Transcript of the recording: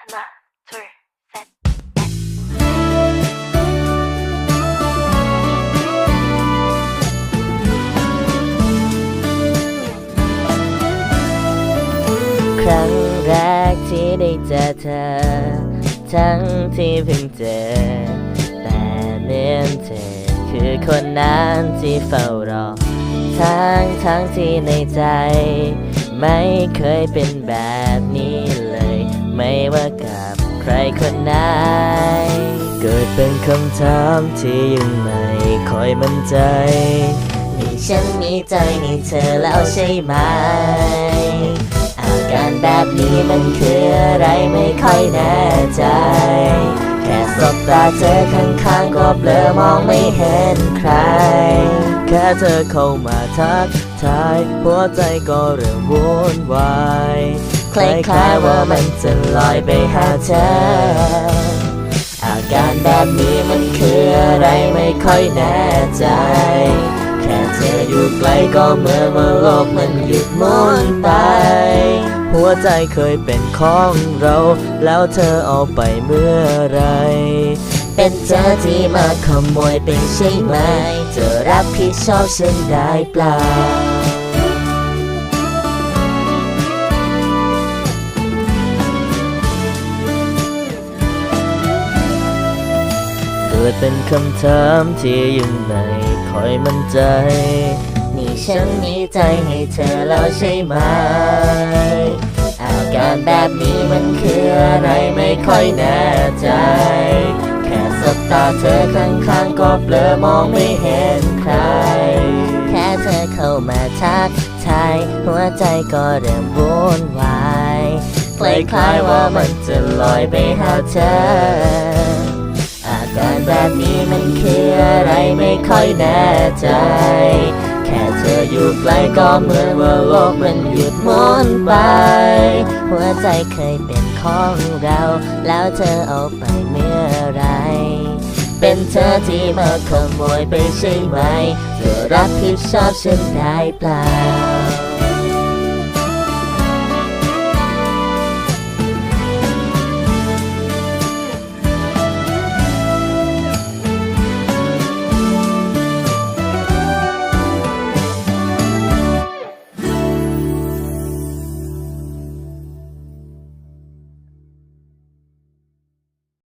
하나, 둘, 셋. 넷. ครั้งแรกที่ได้เจอเธอ ทั้งที่เพิ่งเจอ แต่เหมือนเธอคือคนนั้นที่เฝ้ารอ ทั้งทั้งที่ในใจ ไม่เคยเป็นแบบนี้เลย ไม่ว่ากับใครคนไหน เกิดเป็นคำถามที่ยังไม่ค่อยมั่นใจนี่ฉันมีใจในเธอแล้วใช่ไหม อาการแบบนี้มันคืออะไรไม่ค่อยแน่ใจ แค่สบตาเธอข้างๆก็เบลอมองไม่เห็นใคร แค่เธอเข้ามาทักทายหัวใจก็เริ่มวุ่นวาย คล้ายๆว่ามันจะลอยไปหาเธอ อาการแบบนี้มันคืออะไรไม่ค่อยแน่ใจ แค่เธออยู่ไกลก็เหมื่อนว่าโลกมันหยุดหมุนไป หัวใจเคยเป็นของเรา แล้วเธอเอาไปเมื่อไร เป็นเธอที่มาขโมยไปใช่ไหม เธอรับผิดชอบฉันได้เปล่า เกิดเป็นคำถามที่ยังไม่ค่อยมั่นใจ นี่ฉันมีใจให้เธอแล้วใช่ไหม อาการแบบนี้มันคืออะไรไม่ค่อยแน่ใจ แค่สบตาเธอข้างๆก็เบลอมองไม่เห็นใคร แค่เธอเข้ามาทักทายหัวใจก็เริ่มวุ่นวายคล้ายๆว่ามันจะลอยไปหาเธอ แบบนี้มันคืออะไรไม่ค่อยแน่ใจ แค่เธออยู่ไกลก็เหมือนว่าโลกมันหยุดหมุนไป หัวใจเคยเป็นของเรา แล้วเธอเอาไปเมื่อไร เป็นเธอที่มาขโมยไปใช่ไหม เธอรับผิดชอบฉันได้เปล่า